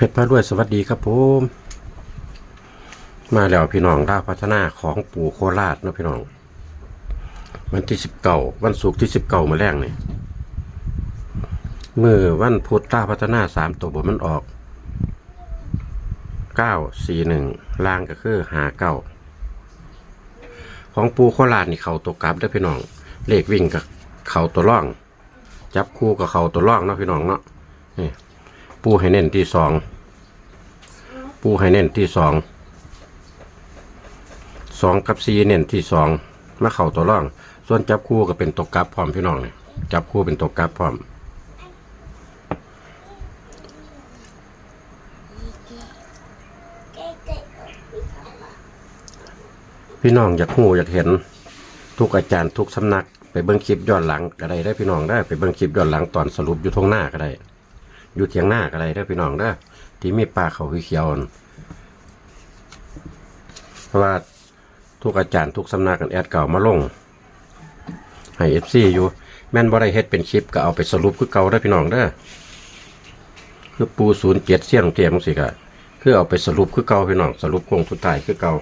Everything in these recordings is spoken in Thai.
เพชรพระด้วยสวัสดีครับผมมาแล้วพี่น้องดาพัฒนาของปู่โคราชนะพี่น้อง วันที่สิบเก้าวันศุกร์ที่สิบเก้ามาแรกนี่เมื่อวันพุธดาพัฒนาสามตัวบนมันออกเก้าสี่หนึ่งล่างก็คือหาเก้าของปูโคราชนี่เขาตัวกลับได้พี่น้อง เลขวิ่งกับเขาตัวร่อง จับคู่กับเขาตัวร่องเนาะพี่น้องเนาะนี่ ปูให้เน้นที่สอง ปูให้เน้นที่สอง สองกับสี่เน้นที่สองมาเข่าตัวร่อง ส่วนจับคู่ก็เป็นตกกลับพร้อมพี่น้องเนี่ยจับคู่เป็นตกกลับพร้อม พี่น้องอยากหูอยากเห็น ทุกอาจารย์ทุกสำนัก ไปเบิ้งคลิปย้อนหลังก็ได้ได้พี่น้องได้ไปเบิ้งคลิปย้อนหลังตอนสรุปอยู่ทงหน้าก็ได้ อยู่เทียงหน้าก็ได้เด้พี่น้องเด้อที่มีป่าเขาเขียวๆนั่นเพราะว่าทุกอาจารย์ทุกสำนักกันแอดเก่ามาลง ให้เอฟซีอยู่ แม่นบ่ได้เฮ็ดเป็นคลิปก็เอาไปสรุปคือเก่าได้พี่น้องเด้อคือปูศูนย์เจ็ดเสี้ยงเทียมสิกะคือเอาไปสรุปคือเก่าพี่น้องสรุปโคงสุดท้ายคือเก่า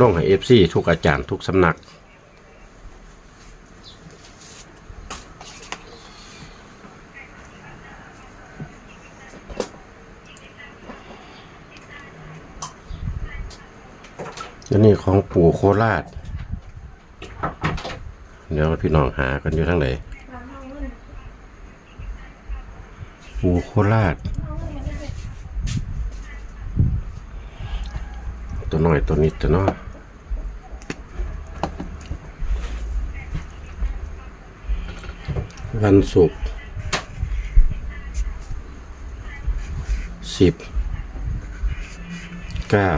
ลงให้เอฟซีทุกอาจารย์ทุกสำนัก นี้ของปู่โคราช เดี๋ยวพี่น้องหากันอยู่ทั้งไหนปู่โคราช ตัวน้อยตัวนิดตัวน้อยวันศุกร์สิบเก้า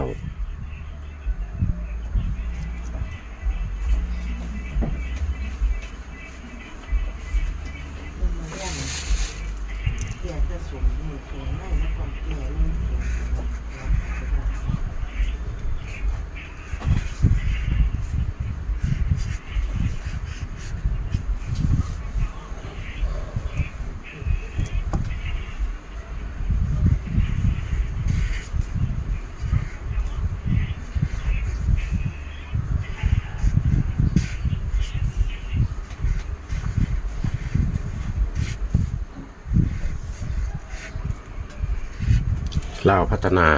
แก่จะสูงอยู่สูงไม่นะก่อนเกี่ยนี่สูง ลาวพัฒนา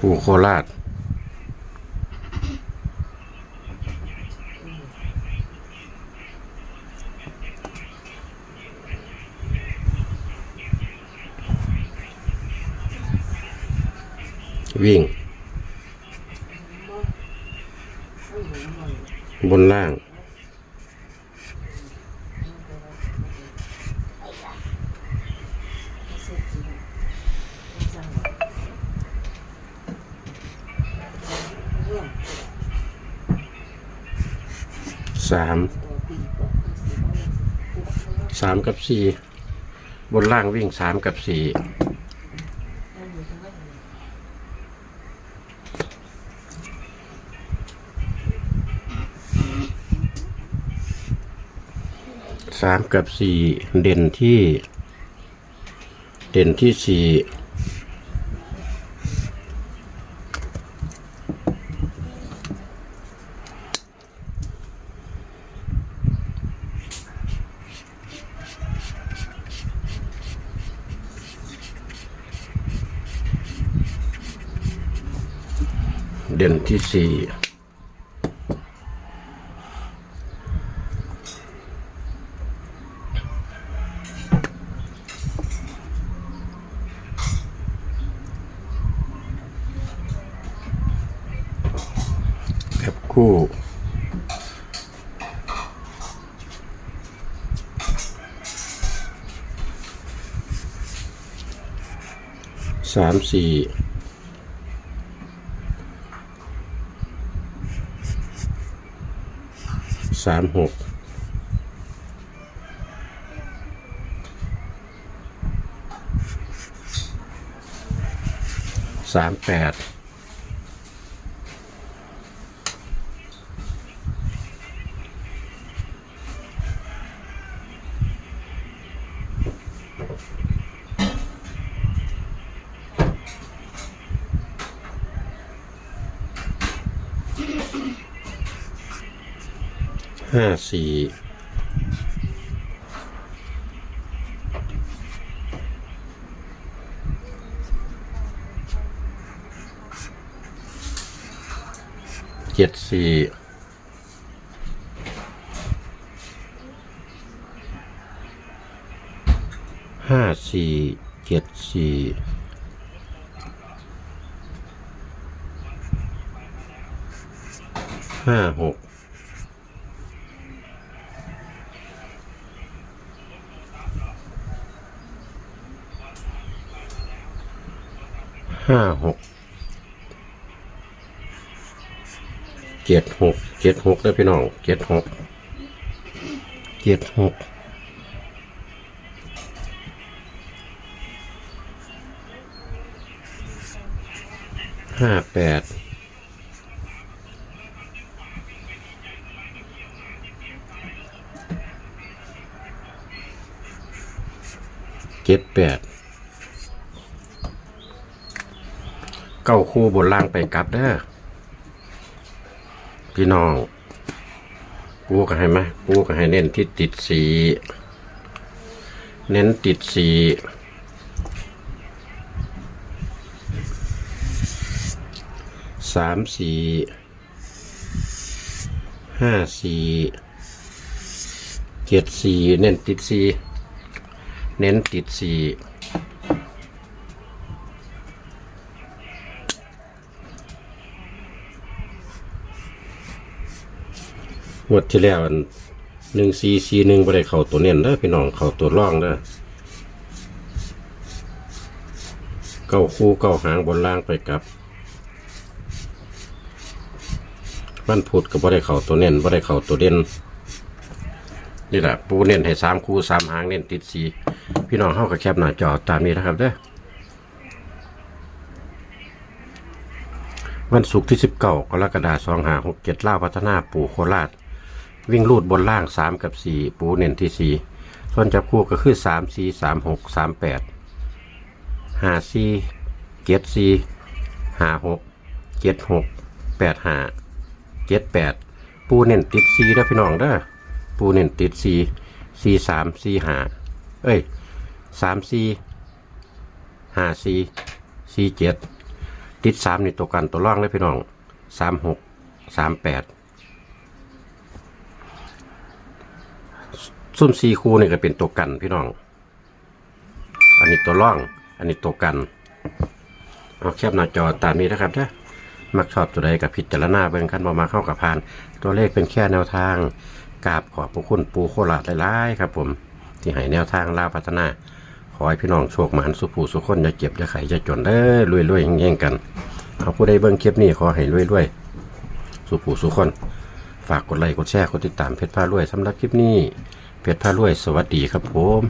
ปู่โคราช วิ่ง บนล่าง สาม สามกับสี่ บนล่างวิ่งสามกับสี่ สามกับสี่เด่นที่ เด่นที่สี่เด่นที่สี่ แคปคู่สามสี่สามหกสามแปด ห้าสี่เจ็ดสี่ห้าสี่เจ็ดสี่ห้าหก ห้าหกเจ็ดหกเจ็ดหกได้พี่น้องเจ็ดหกเจ็ดหกห้าแปดเจ็ดแปดเก้าคู่บนล่างไปกลับเด้อพี่น้องปูก็ให้ไหมปูก็ให้เน้นที่ติดสีเน้นติดสีสามสี่ห้าสี่เจ็ดสี่เน้นติดสีเน้นติดสี งวดที่แล้วอันหนึ่งซีซีหนึ่งบ่ได้เข้าตัวเน้นเด้อพี่น้องเข้าตัวร่องเด้อเก้าคู่เก้าหางบนล่างไปกับมันพูดก็บ่ได้เข้าตัวเน้นบ่ได้เข้าตัวเด่นนี่แหละปูเน้นให้สามคู่สามหางเน้นติดสีพี่น้องเข้ากับแคปหน้าจอตามนี้นะครับเด้อวันศุกร์ที่สิบเก้ากรกฎาคมสองหาหกเจ็ดล่าพัฒนาปู่โคราช วิ่งลูดบนล่าง 3 กับ 4 ปูเน้นที่ 4 ส่วนจับคู่ก็คือ 3 4 3 6 3 8 5 4 7 4 5 6 7 6 8 5 7 8 ปูเน้นติด4นะพี่น้องเด้อปูเน้นติด 4 4 3 4 5 เอ้ย 3 4 5 4 4 7 ติด 3 นี่ตัวกันตัวล่างเลยพี่น้อง 3 6 3 8 ซุ่มซีคูนี่ก็เป็นตัวกันพี่น้อง อันนี้ตัวร่อง อันนี้ตัวกัน เอาแคบหน้าจอตามนี้นะครับนะมักชอบตัวใดกับพิดจารณาเบิ่งคันบอมาเข้ากับพาน ตัวเลขเป็นแค่แนวทางกราบขอบพระคุณปูโคราชหลายๆครับผมที่ให้แนวทางล่าพัฒนา ขอให้พี่น้องโชคหมานสุผูสุขคนอย่าเจ็บอย่าไข้อย่าจนเด้อรวยๆแย่งๆกันเอาผู้ใดเบิ่งคลิปนี้ขอให้รวยๆสุผูสุขคน ฝากกดไลค์กดแชร์กดติดตามเพจพารวยสำหรับคลิปนี้ เพชรพารวยสวัสดีครับผม